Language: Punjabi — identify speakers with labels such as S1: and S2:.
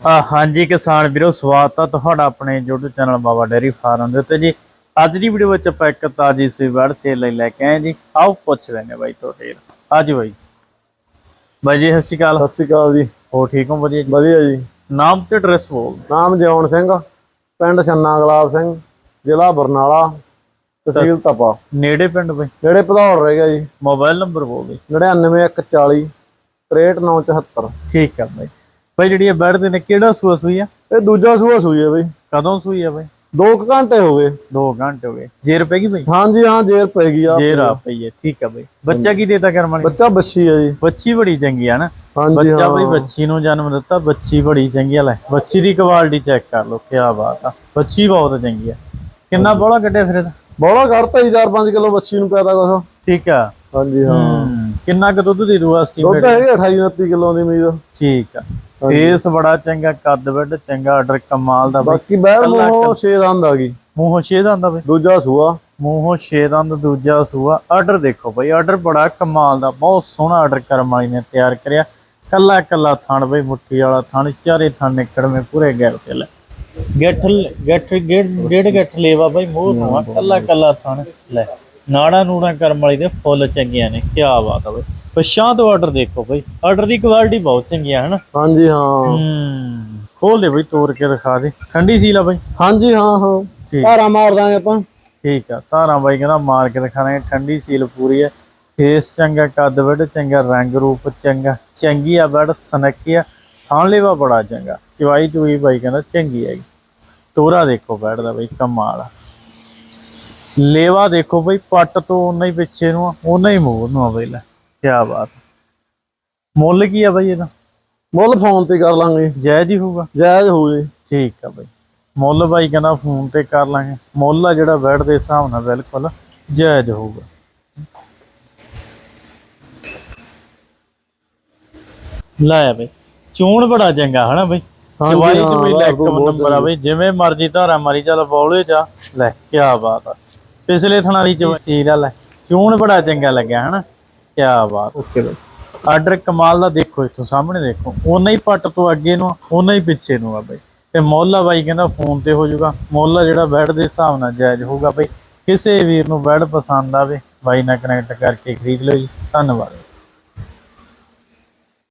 S1: ਆ ਹਾਂਜੀ ਕਿਸਾਨ ਵੀਰੋ ਸਵਾਗਤ ਆ ਤੁਹਾਡਾ ਆਪਣੇ YouTube channel Baba dairy farm ਦੇ ਉੱਤੇ ਜੀ। ਅੱਜ ਦੀ ਵੀਡੀਓ ਵਿੱਚ ਆਪਾਂ ਇੱਕ ਤਾਜੀ ਸੂਈ ਵੜ ਸੇਲ ਲਈ ਲੈ ਕੇ ਆਏ ਜੀ। ਆਓ ਪੁੱਛ ਲੈਣੇ ਬਾਈ ਤੁਹਾਡੇ ਅੱਜ ਬਾਈ ਬਾਈ ਜੀ ਸਤਿ ਸ਼੍ਰੀ ਅਕਾਲ।
S2: ਸਤਿ ਸ਼੍ਰੀ ਅਕਾਲ ਜੀ।
S1: ਹੋ ਠੀਕ ਹੋ? ਵਧੀਆ ਜੀ।
S2: ਵਧੀਆ ਜੀ।
S1: ਨਾਮ ਤੇ ਐਡਰੈਸ ਬੋਲ
S2: ਨਾਮ ਜਿਉਣ ਸਿੰਘ ਪਿੰਡ ਛੰਨਾ ਗੁਲਾਬ ਸਿੰਘ ਜ਼ਿਲ੍ਹਾ ਬਰਨਾਲਾ ਤਹਿਸੀਲ ਤਪਾ
S1: ਨੇੜੇ ਪਿੰਡ ਬਾਈ?
S2: ਜਿਹੜੇ ਭਦੌੜ ਰਹਿ ਗਿਆ ਜੀ।
S1: ਮੋਬਾਈਲ ਨੰਬਰ ਬੋਲ ਦੇ
S2: 99140 63974
S1: ਠੀਕ ਆ ਬਾਈ। ਬਾਈ ਜਿਹੜੀ ਇਹ ਬੈਠ ਦੇ ਨੇ ਕਿਹੜਾ ਸੂਆ ਸੂਈ ਆ?
S2: ਇਹ ਦੂਜਾ ਸੂਆ ਸੂਈ ਹੈ ਬਈ।
S1: ਕਦੋਂ ਸੂਈ ਆ ਬਾਈ?
S2: 2 ਘੰਟੇ ਹੋ ਗਏ।
S1: 2 ਘੰਟੇ ਹੋ ਗਏ। ਜੇਰ ਪੈ ਗਈ ਬਾਈ?
S2: ਹਾਂਜੀ ਹਾਂ ਜੇਰ ਪੈ ਗਈ ਆ।
S1: ਜੇਰ ਆ ਪਈ ਹੈ ਠੀਕ ਆ ਬਾਈ। ਬੱਚਾ ਕੀ ਦੇਤਾ ਕਰਮਾਂ ਨੇ
S2: ਬੱਚਾ ਬੱਛੀ ਹੈ ਜੀ।
S1: ਬੱਚੀ ਬੜੀ ਚੰਗੀ ਆ ਨਾ।
S2: ਹਾਂਜੀ
S1: ਬੱਚਾ ਬਈ ਬੱਚੀ ਨੂੰ ਜਨਮ ਦਿੱਤਾ ਬੱਚੀ ਬੜੀ ਚੰਗੀ ਆ ਲੈ। ਬੱਚੀ ਦੀ ਕੁਆਲਿਟੀ ਚੈੱਕ ਕਰ ਲਓ ਕੀ ਬਾਤ ਆ। ਬੱਚੀ ਬਹੁਤ ਚੰਗੀ ਆ। ਕਿੰਨਾ ਬੋਲਾ ਕੱਢਿਆ ਫਿਰ ਇਹਦਾ?
S2: ਬੋਲਾ ਕਰਤਾ ਜੀ 4-5 ਕਿਲੋ ਬੱਛੀ ਨੂੰ ਪੈਦਾ ਕੁਛ।
S1: ਠੀਕ ਆ।
S2: ਹਾਂਜੀ ਹਾਂ।
S1: ਕਿੰਨਾ ਕੁ ਦੁੱਧ ਦੇ ਦੂਗਾ
S2: ਦੁੱਧ
S1: ਸਟੀਮੇਟ
S2: ਹੈਗੇ 28-29 ਕਿਲੋ ਦੀ ਉਮੀਦ।
S1: ਠੀਕ ਆ। ਫੇਸ ਬੜਾ ਚੰਗਾ ਕੱਦ ਵੱਡ ਚੰਗਾ ਆਰਡਰ ਕਮਾਲ ਦਾ ਬਈ।
S2: ਬਾਕੀ ਬੈੜ ਮੂੰਹੋਂ 6 ਦੰਦ ਆ ਗਈ।
S1: ਮੂੰਹੋਂ ਛੇ ਬਈ।
S2: ਦੂਜਾ ਸੂਆ।
S1: ਮੂੰਹੋਂ ਛੇ ਦੰਦ ਦੂਜਾ ਸੂਆ। ਆਰਡਰ ਦੇਖੋ ਬਈ ਆਰਡਰ ਬੜਾ ਕਮਾਲ ਦਾ ਬਹੁਤ ਸੋਹਣਾ ਆਰਡਰ ਕਰਮ ਵਾਲੀ ਨੇ ਤਿਆਰ ਕਰਿਆ। ਕੱਲਾ ਕੱਲਾ ਥਣ ਬਈ ਮੁੱਠੀ ਵਾਲਾ ਥਣ ਚਾਰੇ ਥਣ ਨਿਕੜਵੇਂ ਪੂਰੇ ਗੈਰ ਤੇ ਲੈ ਗੱਠ ਗੱਠ ਗੇੜ ਡੇਢ ਗੱਠ ਲੇਵਾ ਬਈ ਮੂੰਹ ਤੋਂ ਆ। ਕੱਲਾ ਕੱਲਾ ਥਣ। ਲੈ ਨਾੜਾ ਨੂੜਾ ਕਰਮ ਵਾਲੀ ਦੇ ਫੁੱਲ ਚੰਗੀਆਂ ਨੇ ਕੀ ਬਾਤ ਆ ਬਈ। ਪਛਾਂ ਤੋਂ ਆਰਡਰ ਦੇਖੋ ਬਈ। ਆਰਡਰ ਦੀ ਕੁਆਲਿਟੀ ਬਹੁਤ ਚੰਗੀ ਆ ਹਨਾ?
S2: ਹਾਂਜੀ ਹਾਂ।
S1: ਹੂੰ। ਖੋਲ ਦੇ ਬਈ ਤੋੜ ਕੇ ਦਿਖਾ ਦੇ। ਠੰਡੀ ਸੀ ਲਾ ਬਈ।
S2: ਹਾਂਜੀ ਹਾਂ ਹਾਂ।
S1: ਠੀਕ।
S2: ਧਾਰਾ ਮਾਰ ਦਾਂਗੇ ਆਪਾਂ।
S1: ਠੀਕ ਆ। ਧਾਰਾਂ ਬਾਈ ਕਹਿੰਦਾ ਮਾਰ ਕੇ ਦਿਖਾਣਾ ਠੰਡੀ ਸੀਲ ਪੂਰੀ ਹੈ ਫੇਸ ਚੰਗਾ ਕੱਦ ਵੱਡ ਚੰਗਾ ਰੰਗ ਰੂਪ ਚੰਗਾ। ਚੰਗੀ ਆ ਬੜ ਸਨੱਕੀ ਆ। ਥਾਂ ਲੇਵਾ ਬੜਾ ਚੰਗਾ। ਚਵਾਈ ਚੂਈ ਬਾਈ ਕਹਿੰਦਾ ਚੰਗੀ ਹੈਗੀ। ਤੋਰਾ ਦੇਖੋ ਬੈਠਦਾ ਬਾਈ ਕਮਾਲ ਆ। ਲੇਵਾ ਦੇਖੋ ਬਾਈ ਪੱਟ ਤੋਂ ਉਨਾ ਹੀ ਪਿੱਛੇ ਨੂੰ ਆ ਉਨਾ ਹੀ ਮੂੰਹ ਨੂੰ ਆ ਬਾਈ ਲੈ। ਕੀ ਬਾਤ। ਮੁੱਲ ਕੀ ਆ ਬਾਈ ਇਹਦਾ?
S2: ਮੁੱਲ ਫੋਨ ਤੇ ਕਰ ਲਾਂਗੇ।
S1: ਜਾਇਜ਼ ਹੀ ਹੋਊਗਾ?
S2: ਜਾਇਜ਼ ਹੋ ਜੇ।
S1: ਠੀਕ ਆ ਬਾਈ। ਮੁੱਲ ਬਾਈ ਕਹਿੰਦਾ ਫੋਨ ਤੇ ਕਰ ਲਾਂਗੇ। ਮੁੱਲ ਆ ਜਿਹੜਾ ਬੈਡ ਦੇ ਹਿਸਾਬ ਨਾਲ ਬਿਲਕੁਲ ਜਾਇਜ਼ ਹੋਊਗਾ। ਲਾਇਆ ਬਈ ਚੂਣ ਬੜਾ ਚੰਗਾ ਹਨਾ ਬਈ? ਚਵਾਈ ਚ
S2: ਹਾਂ,
S1: ਬਈ ਲੈ
S2: ਲਾਗੂ ਬਹੁਤ
S1: ਨੰਬਰ ਆ ਬਈ। ਜਿਵੇਂ ਮਰਜ਼ੀ ਧਾਰਾ ਮਾਰੀ ਚੱਲ ਬੌਲੇ ਜਾ। ਲੈ ਕੀ ਬਾਤ ਆ। ਪਿਛਲੇ ਥਣਾ ਦੀ ਚਵਾਈ ਸੀਲ ਆ। ਲੈ ਚੂਣ ਬੜਾ ਚੰਗਾ ਲੱਗਿਆ ਹਨਾ? ਕੀ ਬਾਤ। ਓਕੇ ਬਈ ਆਰਡਰ ਕਮਾਲ ਦਾ ਦੇਖੋ ਇੱਥੋਂ ਸਾਹਮਣੇ ਦੇਖੋ। ਉਨਾ ਹੀ ਪੱਟ ਤੋਂ ਅੱਗੇ ਨੂੰ ਉਨਾ ਹੀ ਪਿੱਛੇ ਨੂੰ ਆ ਬਾਈ। ਤੇ ਮੁੱਲ ਬਾਈ ਕਹਿੰਦਾ ਫੋਨ ਤੇ ਹੋ ਜਾਊਗਾ। ਮੁੱਲ ਜਿਹੜਾ ਬੈਡ ਦੇ ਹਿਸਾਬ ਨਾਲ ਜਾਇਜ਼ ਹੋਊਗਾ ਬਈ। ਕਿਸੇ ਵੀਰ ਨੂੰ ਬੈਡ ਪਸੰਦ ਆਵੇ, ਬਾਈ ਨਾਲ ਕਨੈਕਟ ਕਰਕੇ ਖਰੀਦ ਲਓ ਜੀ। ਧੰਨਵਾਦ।